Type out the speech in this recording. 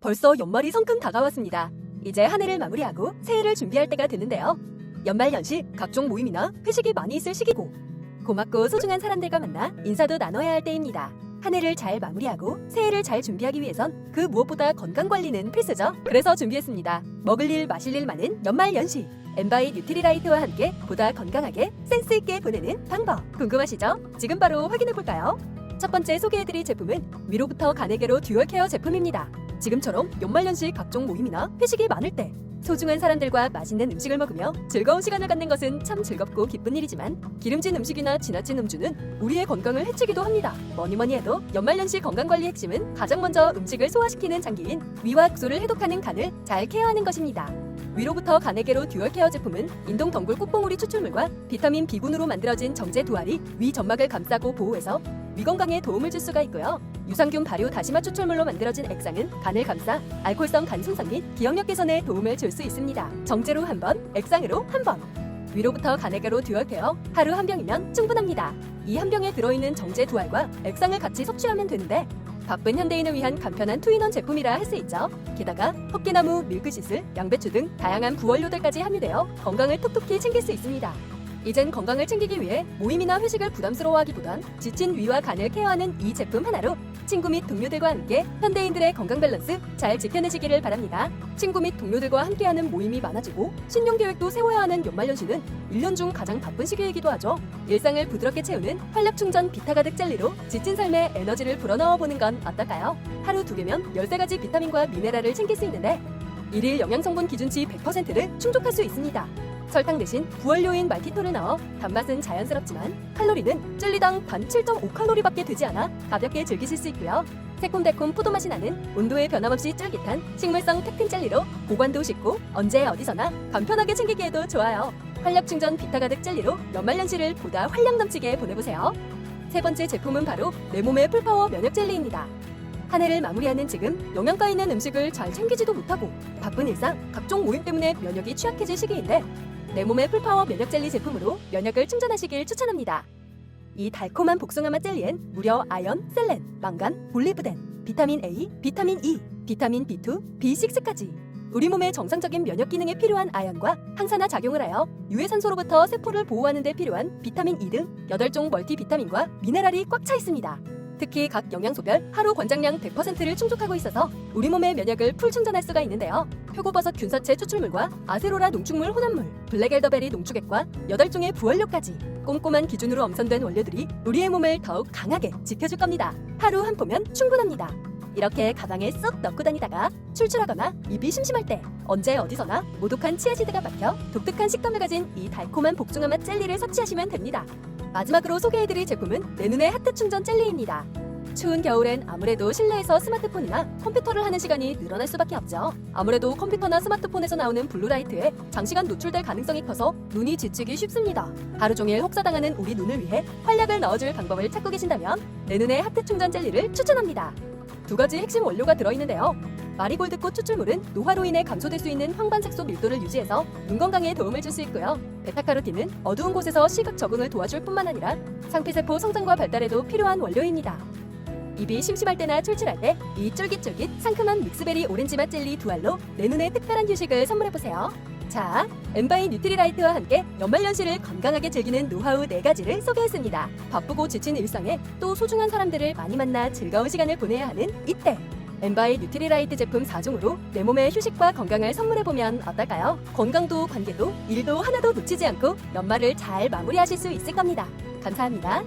벌써 연말이 성큼 다가왔습니다. 이제 한 해를 마무리하고 새해를 준비할 때가 됐는데요. 연말 연시 각종 모임이나 회식이 많이 있을 시기고 고맙고 소중한 사람들과 만나 인사도 나눠야 할 때입니다. 한 해를 잘 마무리하고 새해를 잘 준비하기 위해선 그 무엇보다 건강 관리는 필수죠. 그래서 준비했습니다. 먹을 일 마실 일 많은 연말 연시 엠바이 뉴트리라이트와 함께 보다 건강하게 센스 있게 보내는 방법 궁금하시죠? 지금 바로 확인해 볼까요? 첫 번째 소개해드릴 제품은 위로부터 가네게로 듀얼 케어 제품입니다. 지금처럼 연말연시 각종 모임이나 회식이 많을 때 소중한 사람들과 맛있는 음식을 먹으며 즐거운 시간을 갖는 것은 참 즐겁고 기쁜 일이지만 기름진 음식이나 지나친 음주는 우리의 건강을 해치기도 합니다. 뭐니 뭐니 해도 연말연시 건강관리 핵심은 가장 먼저 음식을 소화시키는 장기인 위와 국소를 해독하는 간을 잘 케어하는 것입니다. 위로부터 간에게로 듀얼 케어 제품은 인동 덩굴 꽃봉오리 추출물과 비타민 B군으로 만들어진 정제 두 알이 위 점막을 감싸고 보호해서 위 건강에 도움을 줄 수가 있고요. 유산균 발효 다시마 추출물로 만들어진 액상은 간을 감싸 알코올성 간 손상 및 기억력 개선에 도움을 줄 수 있습니다. 정제로 한 번, 액상으로 한 번. 위로부터 간에게로 듀얼 케어 하루 한 병이면 충분합니다. 이 한 병에 들어있는 정제 두 알과 액상을 같이 섭취하면 되는데 바쁜 현대인을 위한 간편한 투인원 제품이라 할 수 있죠. 게다가 헛개나무, 밀크시슬, 양배추 등 다양한 부원료들까지 함유되어 건강을 톡톡히 챙길 수 있습니다. 이젠 건강을 챙기기 위해 모임이나 회식을 부담스러워하기보단 지친 위와 간을 케어하는 이 제품 하나로 친구 및 동료들과 함께 현대인들의 건강 밸런스 잘 지켜내시기를 바랍니다. 친구 및 동료들과 함께하는 모임이 많아지고 신용 계획도 세워야 하는 연말연시는 1년 중 가장 바쁜 시기이기도 하죠. 일상을 부드럽게 채우는 활력 충전 비타 가득 젤리로 지친 삶에 에너지를 불어넣어 보는 건 어떨까요? 하루 두 개면 13가지 비타민과 미네랄을 챙길 수 있는데 일일 영양성분 기준치 100%를 충족할 수 있습니다. 설탕 대신 부원료인 말티토를 넣어 단맛은 자연스럽지만 칼로리는 젤리당 단 7.5칼로리밖에 되지 않아 가볍게 즐기실 수 있고요. 새콤달콤 포도 맛이 나는 온도에 변함없이 쫄깃한 식물성 팩틴 젤리로 보관도 쉽고 언제 어디서나 간편하게 챙기기에도 좋아요. 활력 충전 비타 가득 젤리로 연말연시를 보다 활력 넘치게 보내보세요. 세 번째 제품은 바로 내 몸의 풀파워 면역 젤리입니다. 한 해를 마무리하는 지금 영양가 있는 음식을 잘 챙기지도 못하고 바쁜 일상, 각종 모임 때문에 면역이 취약해질 시기인데 내 몸의 풀파워 면역 젤리 제품으로 면역을 충전하시길 추천합니다. 이 달콤한 복숭아 맛 젤리엔 무려 아연, 셀렌, 망간, 볼리브덴, 비타민 A, 비타민 E, 비타민 B2, B6까지 우리 몸의 정상적인 면역 기능에 필요한 아연과 항산화 작용을 하여 유해산소로부터 세포를 보호하는 데 필요한 비타민 E 등 8종 멀티비타민과 미네랄이 꽉 차 있습니다. 특히 각 영양소별 하루 권장량 100%를 충족하고 있어서 우리 몸의 면역을 풀 충전할 수가 있는데요. 표고버섯 균사체 추출물과 아세로라 농축물 혼합물, 블랙엘더베리 농축액과 8종의 부원료까지 꼼꼼한 기준으로 엄선된 원료들이 우리의 몸을 더욱 강하게 지켜줄 겁니다. 하루 한 포면 충분합니다. 이렇게 가방에 쏙 넣고 다니다가 출출하거나 입이 심심할 때 언제 어디서나 모독한 치아시드가 박혀 독특한 식감을 가진 이 달콤한 복숭아 맛 젤리를 섭취하시면 됩니다. 마지막으로 소개해드릴 제품은 내 눈의 하트 충전 젤리입니다. 추운 겨울엔 아무래도 실내에서 스마트폰이나 컴퓨터를 하는 시간이 늘어날 수밖에 없죠. 아무래도 컴퓨터나 스마트폰에서 나오는 블루라이트에 장시간 노출될 가능성이 커서 눈이 지치기 쉽습니다. 하루 종일 혹사당하는 우리 눈을 위해 활력을 넣어줄 방법을 찾고 계신다면 내 눈의 하트 충전 젤리를 추천합니다. 두 가지 핵심 원료가 들어있는데요. 마리골드꽃 추출물은 노화로 인해 감소될 수 있는 황반색소 밀도를 유지해서 눈 건강에 도움을 줄 수 있고요. 베타카로틴은 어두운 곳에서 시각 적응을 도와줄 뿐만 아니라 상피세포 성장과 발달에도 필요한 원료입니다. 입이 심심할 때나 출출할 때 이 쫄깃쫄깃 상큼한 믹스베리 오렌지 맛 젤리 두 알로 내 눈에 특별한 휴식을 선물해보세요. 자, 엠바이 뉴트리라이트와 함께 연말연시를 건강하게 즐기는 노하우 4가지를 소개했습니다. 바쁘고 지친 일상에 또 소중한 사람들을 많이 만나 즐거운 시간을 보내야 하는 이때 엠바이 뉴트리라이트 제품 4종으로 내 몸의 휴식과 건강을 선물해보면 어떨까요? 건강도 관계도 일도 하나도 놓치지 않고 연말을 잘 마무리하실 수 있을 겁니다. 감사합니다.